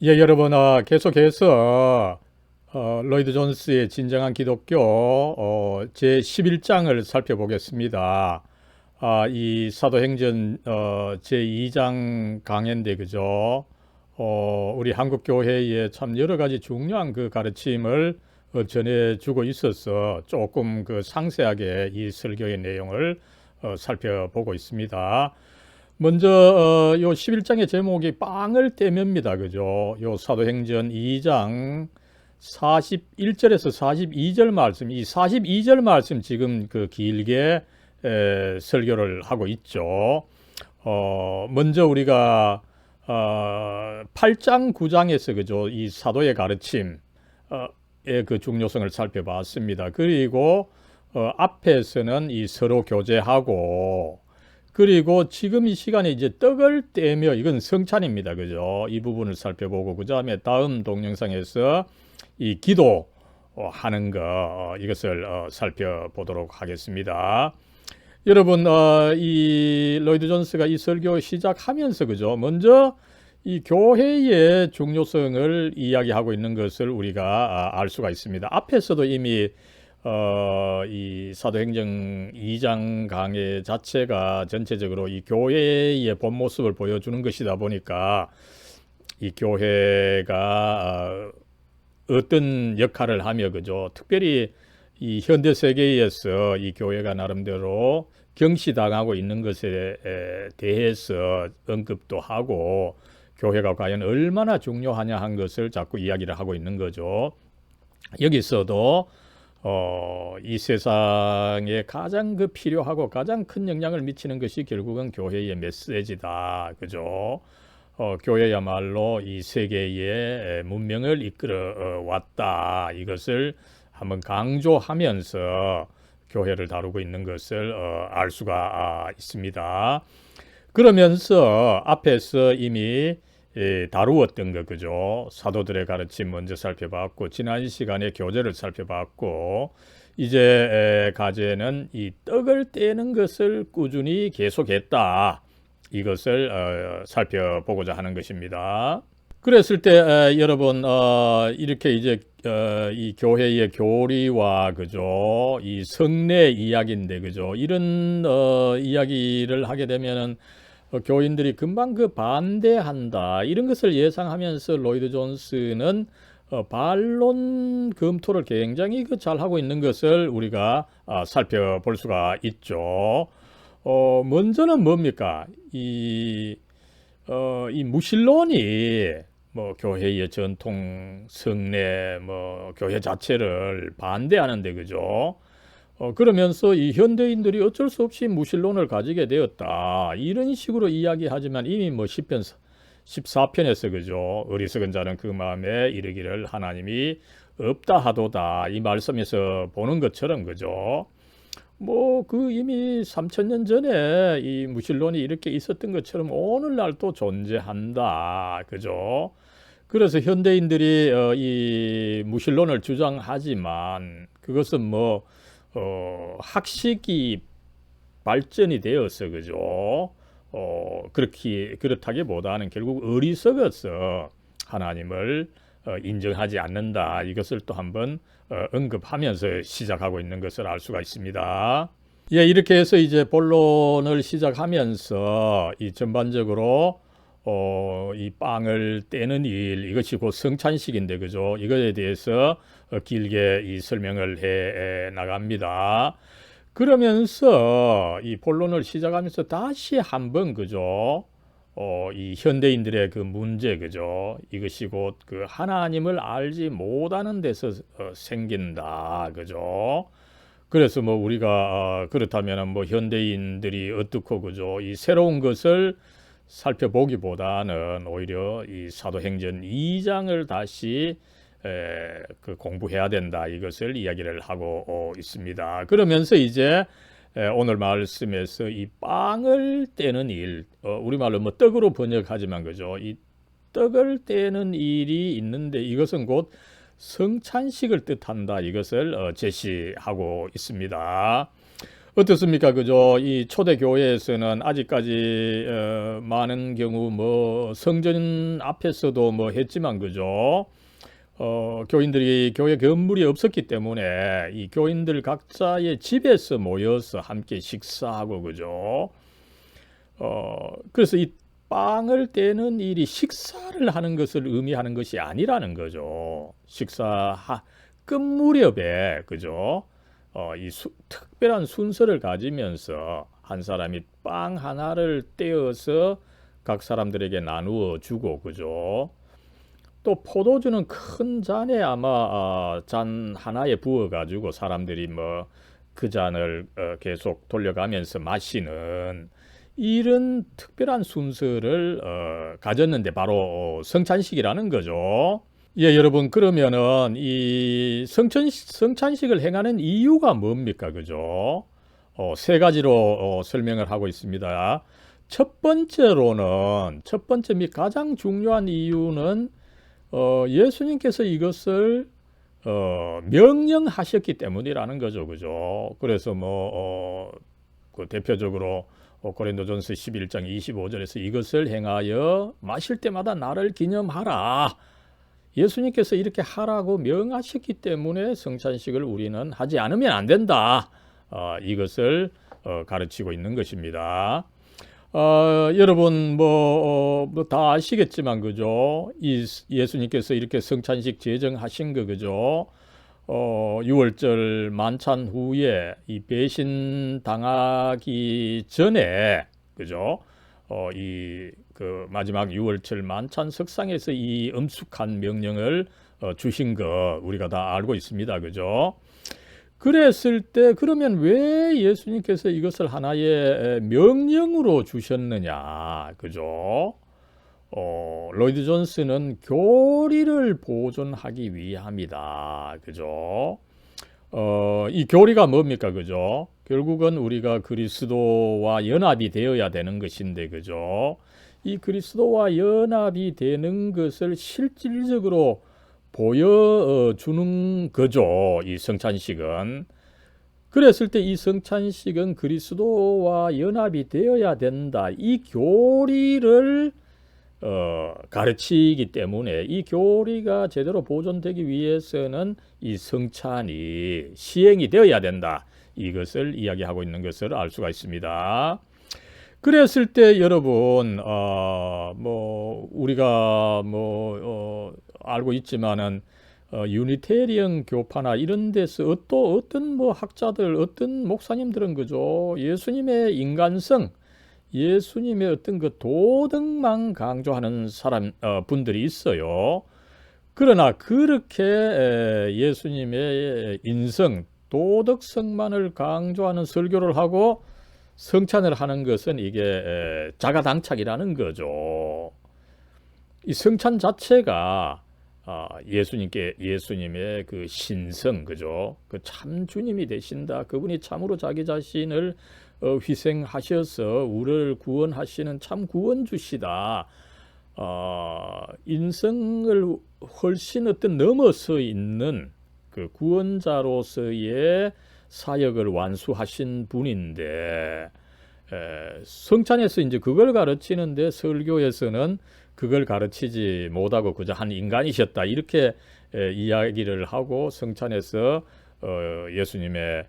예, 여러분, 어, 계속해서 어, 로이드 존스의 진정한 기독교 어, 제 11장을 살펴보겠습니다. 아, 이 사도행전 어, 제 2장 강해인데 그죠? 어, 우리 한국 교회에 참 여러 가지 중요한 그 가르침을 어, 전해주고 있어서 조금 그 상세하게 이 설교의 내용을 어, 살펴보고 있습니다. 먼저 어, 요 11장의 제목이 빵을 떼면입니다. 그죠? 요 사도행전 2장 41절에서 42절 말씀, 이 42절 말씀 지금 그 길게 에, 설교를 하고 있죠. 어, 먼저 우리가 어, 8장 9장에서 그죠? 이 사도의 가르침의 그 중요성을 살펴봤습니다. 그리고 어, 앞에서는 이 서로 교제하고 그리고 지금 이 시간에 이제 떡을 떼며 이건 성찬입니다. 그죠? 이 부분을 살펴보고 그 다음에 다음 동영상에서 이 기도 어, 하는 거 어, 이것을 어, 살펴보도록 하겠습니다. 여러분 어, 이 로이드 존스가 이 설교 시작하면서 그죠? 먼저 이 교회의 중요성을 이야기하고 있는 것을 우리가 아, 알 수가 있습니다. 앞에서도 이미 어, 이 사도행전 2장 강의 자체가 전체적으로 이 교회의 본 모습을 보여주는 것이다 보니까 이 교회가 어, 어떤 역할을 하며 그죠? 특별히 이 현대 세계에서 이 교회가 나름대로 경시당하고 있는 것에 대해서 언급도 하고 교회가 과연 얼마나 중요하냐 한 것을 자꾸 이야기를 하고 있는 거죠. 여기서도 어, 이 세상에 가장 그 필요하고 가장 큰 영향을 미치는 것이 결국은 교회의 메시지다. 그죠? 어, 교회야말로 이 세계의 문명을 이끌어 어, 왔다. 이것을 한번 강조하면서 교회를 다루고 있는 것을 어, 알 수가 아, 있습니다. 그러면서 앞에서 이미 예, 다루었던 거 그죠? 사도들의 가르침 먼저 살펴봤고 지난 시간에 교제를 살펴봤고 이제 가제는 이 떡을 떼는 것을 꾸준히 계속했다. 이것을 어, 살펴보고자 하는 것입니다. 그랬을 때 에, 여러분 어, 이렇게 이제 어, 이 교회의 교리와 그죠 이 성례 이야기인데 그죠 이런 어, 이야기를 하게 되면은 어, 교인들이 금방 그 반대한다 이런 것을 예상하면서 로이드 존스는 어, 반론 검토를 굉장히 그 잘하고 있는 것을 우리가 아, 살펴볼 수가 있죠. 어, 먼저는 뭡니까? 이, 어, 이 무신론이 뭐 교회의 전통 성례 뭐 교회 자체를 반대하는데 그죠? 어, 그러면서 이 현대인들이 어쩔 수 없이 무신론을 가지게 되었다. 이런 식으로 이야기하지만 이미 뭐 10편, 14편에서 그죠. 어리석은 자는 그 마음에 이르기를 하나님이 없다 하도다. 이 말씀에서 보는 것처럼 그죠. 뭐 그 이미 3천년 전에 이 무신론이 이렇게 있었던 것처럼 오늘날 또 존재한다. 그죠. 그래서 현대인들이 어, 이 무신론을 주장하지만 그것은 뭐 어, 학식이 발전이 되어서 그죠. 어, 그렇게 그렇다기보다는 결국 어리석어서 하나님을 어, 인정하지 않는다. 이것을 또 한번 어, 언급하면서 시작하고 있는 것을 알 수가 있습니다. 예, 이렇게 해서 이제 본론을 시작하면서 이 전반적으로 어, 이 빵을 떼는 일 이것이 곧 성찬식인데 그죠? 이거에 대해서 어, 길게 이 설명을 해 나갑니다. 그러면서 이 본론을 시작하면서 다시 한번 그죠? 어, 이 현대인들의 그 문제 그죠? 이것이 곧 그 하나님을 알지 못하는 데서 어, 생긴다 그죠? 그래서 뭐 우리가 어, 그렇다면 뭐 현대인들이 어떻고 그죠? 이 새로운 것을 살펴보기보다는 오히려 이 사도행전 2장을 다시 에, 그 공부해야 된다 이것을 이야기를 하고 어, 있습니다. 그러면서 이제 에, 오늘 말씀에서 이 빵을 떼는 일, 어, 우리말로 뭐 떡으로 번역하지만 그죠? 이 떡을 떼는 일이 있는데 이것은 곧 성찬식을 뜻한다 이것을 어, 제시하고 있습니다. 어떻습니까? 그죠? 이 초대 교회에서는 아직까지 어, 많은 경우 뭐 성전 앞에서도 뭐 했지만 그죠? 어, 교인들이 교회 건물이 없었기 때문에 이 교인들 각자의 집에서 모여서 함께 식사하고 그죠? 어, 그래서 이 빵을 떼는 일이 식사를 하는 것을 의미하는 것이 아니라는 거죠. 식사 끝 무렵에 그죠? 어, 이 수, 특별한 순서를 가지면서 한 사람이 빵 하나를 떼어서 각 사람들에게 나누어 주고 그죠? 또 포도주는 큰 잔에 아마 어, 잔 하나에 부어 가지고 사람들이 뭐 그 잔을 어, 계속 돌려가면서 마시는 이런 특별한 순서를 어, 가졌는데 바로 어, 성찬식이라는 거죠. 예, 여러분 그러면은 이 성찬 성찬식을 행하는 이유가 뭡니까, 그죠? 어, 세 가지로 어, 설명을 하고 있습니다. 첫 번째로는 첫 번째 및 가장 중요한 이유는 어, 예수님께서 이것을 어, 명령하셨기 때문이라는 거죠, 그죠? 그래서 뭐 어, 그 대표적으로 어, 고린도전서 11장 25절에서 이것을 행하여 마실 때마다 나를 기념하라. 예수님께서 이렇게 하라고 명하셨기 때문에 성찬식을 우리는 하지 않으면 안 된다. 어, 이것을 어, 가르치고 있는 것입니다. 어, 여러분 뭐, 어, 뭐다 아시겠지만 그죠? 이 예수님께서 이렇게 성찬식 제정하신 거 그죠? 어, 6월절 만찬 후에 이 배신 당하기 전에 그죠? 어, 이 그 마지막 6월절 만찬 석상에서 이 엄숙한 명령을 어, 주신 거 우리가 다 알고 있습니다. 그죠? 그랬을 때 그러면 왜 예수님께서 이것을 하나의 명령으로 주셨느냐? 그죠? 어, 로이드 존스는 교리를 보존하기 위함이다. 그죠? 어, 이 교리가 뭡니까? 그죠? 결국은 우리가 그리스도와 연합이 되어야 되는 것인데, 그죠? 이 그리스도와 연합이 되는 것을 실질적으로 보여주는 거죠. 이 성찬식은. 그랬을 때 이 성찬식은 그리스도와 연합이 되어야 된다. 이 교리를 어, 가르치기 때문에 이 교리가 제대로 보존되기 위해서는 이 성찬이 시행이 되어야 된다. 이것을 이야기하고 있는 것을 알 수가 있습니다. 그랬을 때 여러분 어, 뭐 우리가 뭐 어, 알고 있지만은 어, 유니테리언 교파나 이런 데서 또 어떤 뭐 학자들 어떤 목사님들은 그죠 예수님의 인간성 예수님의 어떤 그 도덕만 강조하는 사람 어, 분들이 있어요. 그러나 그렇게 예수님의 인성, 도덕성만을 강조하는 설교를 하고 성찬을 하는 것은 이게 자가당착이라는 거죠. 이 성찬 자체가 아, 예수님께 예수님의 그 신성 그죠? 그 참 주님이 되신다. 그분이 참으로 자기 자신을 어, 희생하셔서 우리를 구원하시는 참 구원주시다. 어, 인성을 훨씬 어떤 넘어서 있는 그 구원자로서의 사역을 완수하신 분인데 에, 성찬에서 이제 그걸 가르치는데 설교에서는 그걸 가르치지 못하고 그저 한 인간이셨다 이렇게 에, 이야기를 하고 성찬에서 어, 예수님의 에,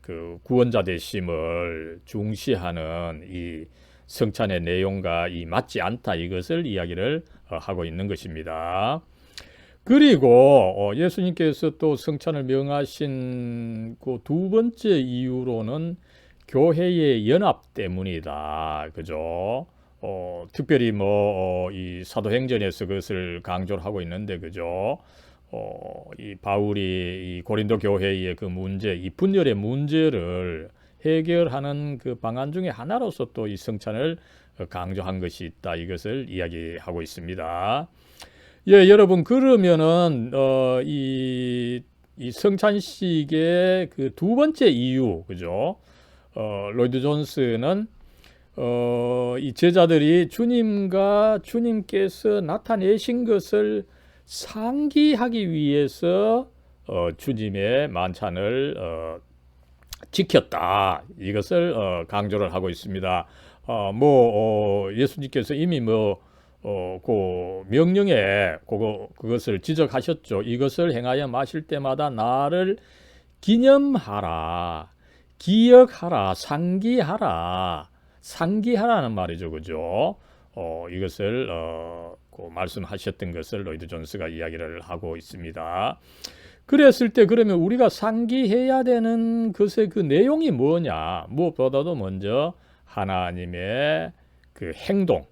그 구원자 되심을 중시하는 이 성찬의 내용과 이 맞지 않다 이것을 이야기를 어, 하고 있는 것입니다. 그리고 어, 예수님께서 또 성찬을 명하신 그 두 번째 이유로는 교회의 연합 때문이다. 그죠? 어, 특별히 뭐이 어, 사도행전에서 그것을 강조를 하고 있는데 그죠? 어, 이 바울이 이 고린도 교회의 그 문제, 이 분열의 문제를 해결하는 그 방안 중에 하나로서 또 이 성찬을 강조한 것이 있다. 이것을 이야기하고 있습니다. 예, 여러분 그러면은 어, 이, 이 성찬식의 그 두 번째 이유, 그죠? 어, 로이드 존스는 어, 이 제자들이 주님과 주님께서 나타내신 것을 상기하기 위해서 어, 주님의 만찬을 어, 지켰다 이것을 어, 강조를 하고 있습니다. 어, 뭐 어, 예수님께서 이미 뭐 어, 그 명령에 그거 그것을 지적하셨죠. 이것을 행하여 마실 때마다 나를 기념하라, 기억하라, 상기하라, 상기하라는 말이죠, 그죠? 어, 이것을 어, 그 말씀하셨던 것을 로이드 존스가 이야기를 하고 있습니다. 그랬을 때 그러면 우리가 상기해야 되는 것의 그 내용이 뭐냐? 무엇보다도 먼저 하나님의 그 행동,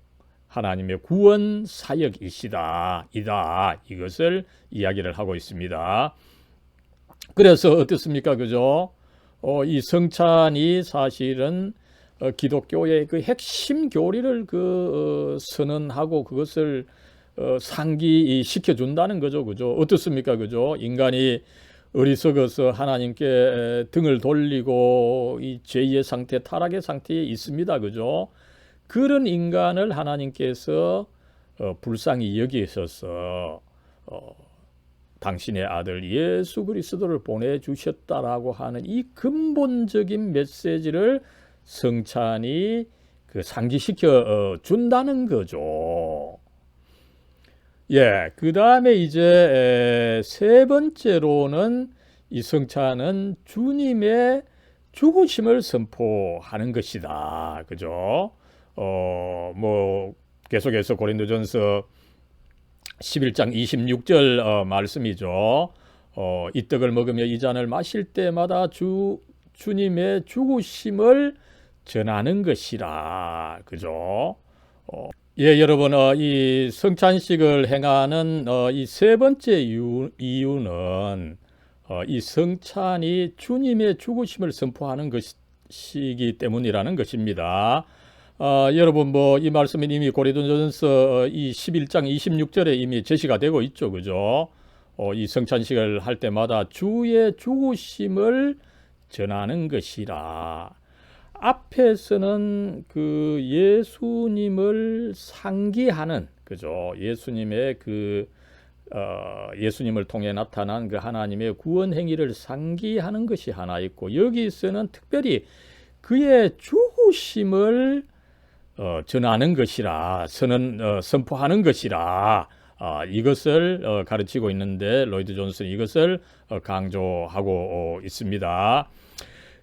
하나님의 구원 사역이시다, 이다 이것을 이야기를 하고 있습니다. 그래서 어떻습니까, 그죠? 어, 이 성찬이 사실은 어, 기독교의 그 핵심 교리를 그 어, 선언하고 그것을 어, 상기시켜 준다는 거죠, 그죠? 어떻습니까, 그죠? 인간이 어리석어서 하나님께 등을 돌리고 이 죄의 상태, 타락의 상태에 있습니다, 그죠? 그런 인간을 하나님께서 어, 불쌍히 여기셔서 어, 당신의 아들 예수 그리스도를 보내주셨다라고 하는 이 근본적인 메시지를 성찬이 그 상기시켜 어, 준다는 거죠. 예, 그 다음에 이제 에, 세 번째로는 이 성찬은 주님의 죽으심을 선포하는 것이다. 그죠? 어, 뭐 계속해서 고린도전서 11장 26절 어, 말씀이죠. 어, 이 떡을 먹으며 이 잔을 마실 때마다 주 주님의 죽으심을 전하는 것이라. 그죠? 어, 예, 여러분, 어, 이 성찬식을 행하는 어, 이 세 번째 이유, 이유는 어, 이 성찬이 주님의 죽으심을 선포하는 것이기 때문이라는 것입니다. 어, 여러분 뭐 이 말씀은 이미 고린도전서 이 11장 26절에 이미 제시가 되고 있죠. 그죠? 어, 이 성찬식을 할 때마다 주의 죽으심을 전하는 것이라. 앞에서는 그 예수님을 상기하는 그죠? 예수님의 그 어, 예수님을 통해 나타난 그 하나님의 구원 행위를 상기하는 것이 하나 있고 여기서는 특별히 그의 죽으심을 어, 전하는 것이라 선언 어, 선포하는 것이라 어, 이것을 어, 가르치고 있는데 로이드 존슨 이것을 어, 강조하고 어, 있습니다.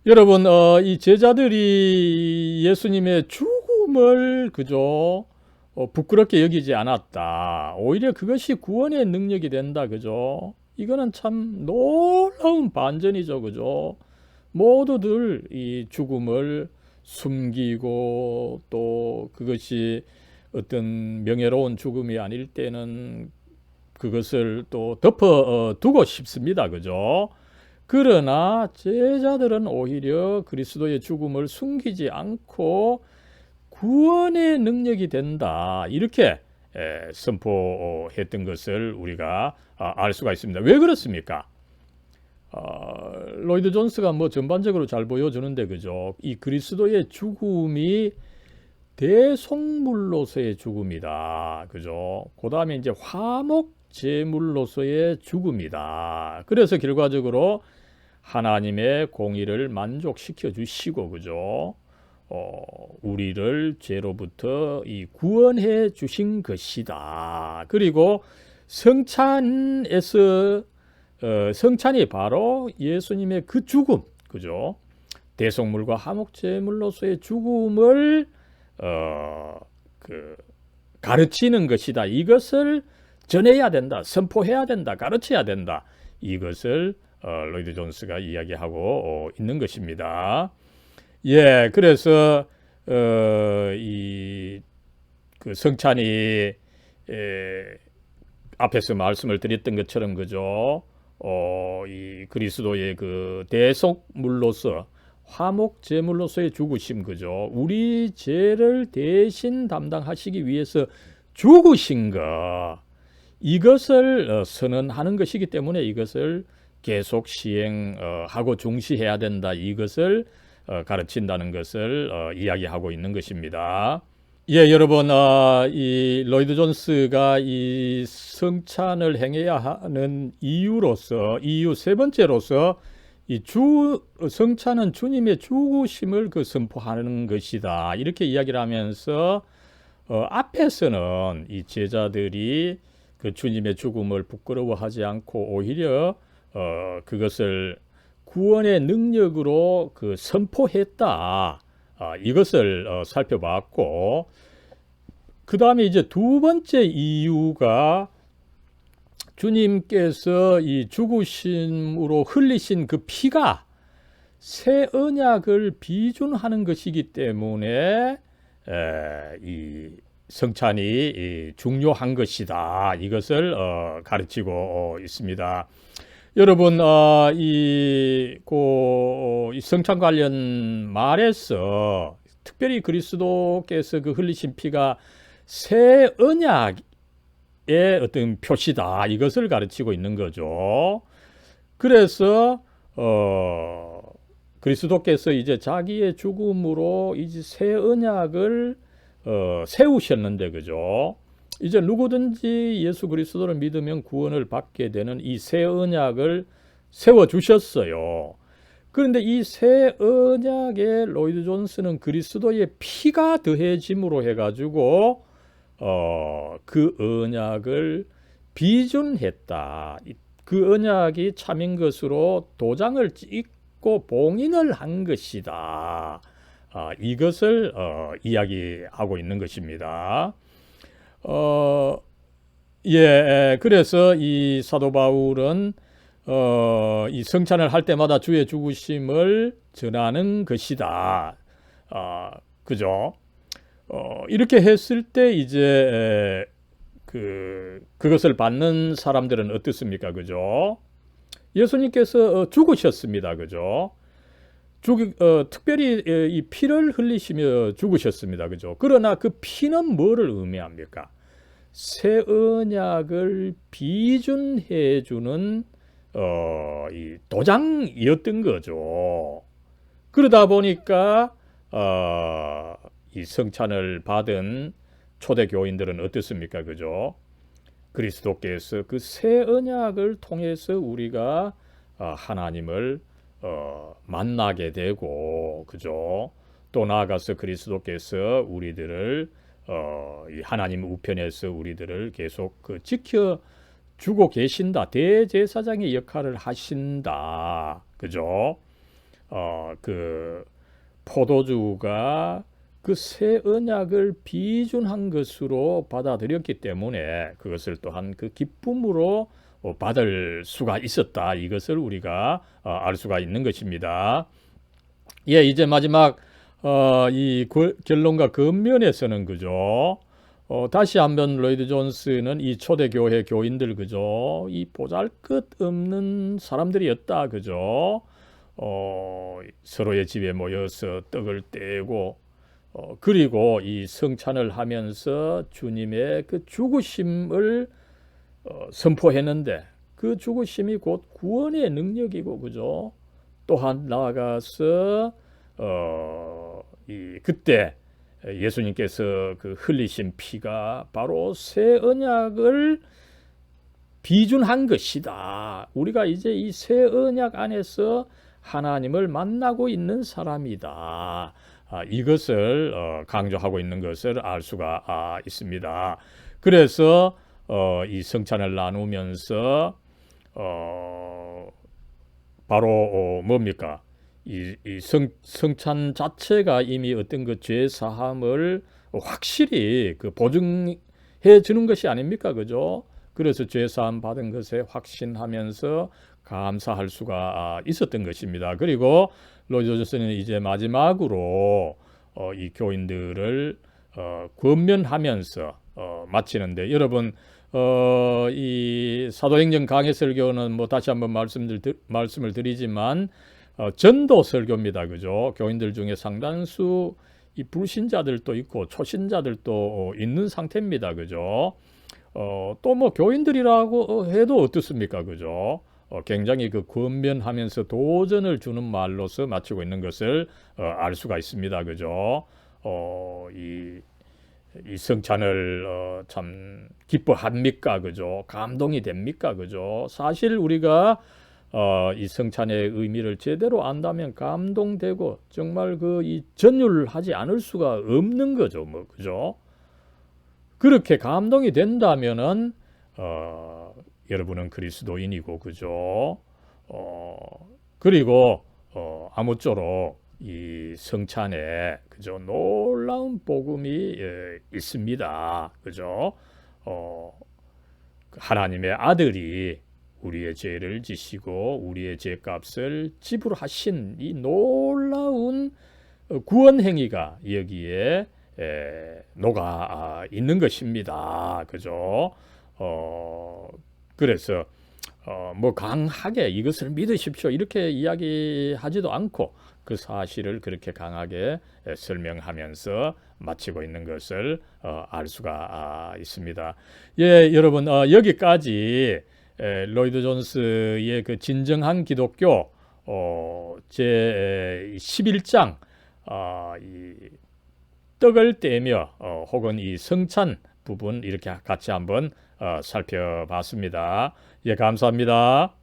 여러분 어, 이 제자들이 예수님의 죽음을 그저 어, 부끄럽게 여기지 않았다. 오히려 그것이 구원의 능력이 된다. 그죠? 이거는 참 놀라운 반전이죠. 그죠? 모두들 이 죽음을 숨기고 또 그것이 어떤 명예로운 죽음이 아닐 때는 그것을 또 덮어 어, 두고 싶습니다. 그죠? 그러나 제자들은 오히려 그리스도의 죽음을 숨기지 않고 구원의 능력이 된다. 이렇게 에, 선포했던 것을 우리가 아, 알 수가 있습니다. 왜 그렇습니까? 어, 로이드 존스가 뭐 전반적으로 잘 보여주는데 그죠? 이 그리스도의 죽음이 대속물로서의 죽음이다. 그죠? 그 다음에 이제 화목 제물로서의 죽음이다. 그래서 결과적으로 하나님의 공의를 만족시켜 주시고 그죠? 어, 우리를 죄로부터 이 구원해 주신 것이다. 그리고 성찬에서 어, 성찬이 바로 예수님의 그 죽음, 그죠? 대속물과 화목제물로서의 죽음을 어, 그 가르치는 것이다. 이것을 전해야 된다, 선포해야 된다, 가르쳐야 된다. 이것을 어, 로이드 존스가 이야기하고 어, 있는 것입니다. 예, 그래서 어, 이그 성찬이 에, 앞에서 말씀을 드렸던 것처럼 그죠? 어, 이 그리스도의 그 대속물로서 화목 제물로서의 죽으심 그죠? 우리 죄를 대신 담당하시기 위해서 죽으신 것 이것을 어, 선언하는 것이기 때문에 이것을 계속 시행하고 중시해야 된다. 이것을 어, 가르친다는 것을 어, 이야기하고 있는 것입니다. 예, 여러분, 어, 이 로이드 존스가 이 성찬을 행해야 하는 이유로서 이유 세 번째로서 이 주 성찬은 주님의 죽으심을 그 선포하는 것이다. 이렇게 이야기를 하면서 어, 앞에서는 이 제자들이 그 주님의 죽음을 부끄러워하지 않고 오히려 어, 그것을 구원의 능력으로 그 선포했다. 아, 이것을 어, 살펴봤고 그 다음에 이제 두 번째 이유가 주님께서 이 죽으심으로 흘리신 그 피가 새 언약을 비준하는 것이기 때문에 에, 이 성찬이 이 중요한 것이다. 이것을 어, 가르치고 어, 있습니다. 여러분, 어, 이, 고, 이 성찬 관련 말에서 특별히 그리스도께서 그 흘리신 피가 새 언약의 어떤 표시다. 이것을 가르치고 있는 거죠. 그래서, 어, 그리스도께서 이제 자기의 죽음으로 이제 새 언약을 어, 세우셨는데 그죠? 이제 누구든지 예수 그리스도를 믿으면 구원을 받게 되는 이 새 언약을 세워 주셨어요. 그런데 이 새 언약에 로이드 존스는 그리스도의 피가 더해짐으로 해가지고 어, 그 언약을 비준했다. 그 언약이 참인 것으로 도장을 찍고 봉인을 한 것이다. 아, 이것을 어, 이야기하고 있는 것입니다. 어, 예, 그래서 이 사도 바울은 어, 이 성찬을 할 때마다 주의 죽으심을 전하는 것이다. 아, 그죠? 어, 이렇게 했을 때 이제 그 그것을 받는 사람들은 어떻습니까? 그죠? 예수님께서 어, 죽으셨습니다. 그죠? 죽, 어, 특별히 이 피를 흘리시며 죽으셨습니다. 그죠? 그러나 그 피는 뭐를 의미합니까? 새 언약을 비준해 주는 어, 이 도장이었던 거죠. 그러다 보니까 어, 이 성찬을 받은 초대 교인들은 어떻습니까? 그죠? 그리스도께서 그 새 언약을 통해서 우리가 어, 하나님을 어, 만나게 되고 그죠? 또 나아가서 그리스도께서 우리들을 어, 이 하나님 우편에서 우리들을 계속 그 지켜 주고 계신다. 대제사장의 역할을 하신다. 그죠? 어, 그 포도주가 그 새 언약을 비준한 것으로 받아들였기 때문에 그것을 또한 그 기쁨으로 어, 받을 수가 있었다. 이것을 우리가 어, 알 수가 있는 것입니다. 예, 이제 마지막 어, 이 결론과 근면에서는 그죠. 어, 다시 한번 로이드 존스는 이 초대교회 교인들 그죠. 이 보잘것 없는 사람들이었다 그죠. 어, 서로의 집에 모여서 떡을 떼고 어, 그리고 이 성찬을 하면서 주님의 그 죽으심을 어, 선포했는데 그 죽으심이 곧 구원의 능력이고 그죠? 또한 나아가서 어, 이 그때 예수님께서 그 흘리신 피가 바로 새 언약을 비준한 것이다. 우리가 이제 이 새 언약 안에서 하나님을 만나고 있는 사람이다. 아, 이것을 어, 강조하고 있는 것을 알 수가 아, 있습니다. 그래서 어, 이 성찬을 나누면서 어, 바로 어, 뭡니까? 이, 성찬 자체가 이미 어떤 그 죄 사함을 확실히 그 보증해 주는 것이 아닙니까? 그죠? 그래서 죄 사함 받은 것에 확신하면서 감사할 수가 있었던 것입니다. 그리고 로이조스는 이제 마지막으로 어, 이 교인들을 어, 권면하면서 어, 마치는데 여러분 어, 이 사도행전 강해 설교는 뭐 다시 한번 말씀을, 말씀을 드리지만 어, 전도 설교입니다. 그죠? 교인들 중에 상당수 이 불신자들도 있고 초신자들도 어, 있는 상태입니다. 그죠? 어, 또 뭐 교인들이라고 해도 어떻습니까? 그죠? 어, 굉장히 그 권면하면서 도전을 주는 말로서 마치고 있는 것을 어, 알 수가 있습니다. 그죠? 어, 이, 이 성찬을 어, 참 기뻐합니까? 그죠? 감동이 됩니까? 그죠? 사실 우리가 어, 이 성찬의 의미를 제대로 안다면 감동되고 정말 그 이 전율하지 않을 수가 없는 거죠, 뭐 그죠? 그렇게 감동이 된다면은 어, 여러분은 그리스도인이고 그죠? 어, 그리고 어, 아무쪼록 이 성찬에 그죠 놀라운 복음이 예, 있습니다, 그죠? 어, 하나님의 아들이 우리의 죄를 지시고 우리의 죄값을 지불하신 이 놀라운 어, 구원 행위가 여기에 에, 녹아 아, 있는 것입니다. 그죠? 어, 그래서 어, 뭐 강하게 이것을 믿으십시오 이렇게 이야기하지도 않고 그 사실을 그렇게 강하게 에, 설명하면서 마치고 있는 것을 어, 알 수가 아, 있습니다. 예, 여러분 어, 여기까지 에, 로이드 존스의 그 진정한 기독교 어, 제 11장 어, 이 떡을 떼며 어, 혹은 이 성찬 부분 이렇게 같이 한번 어, 살펴봤습니다. 예, 감사합니다.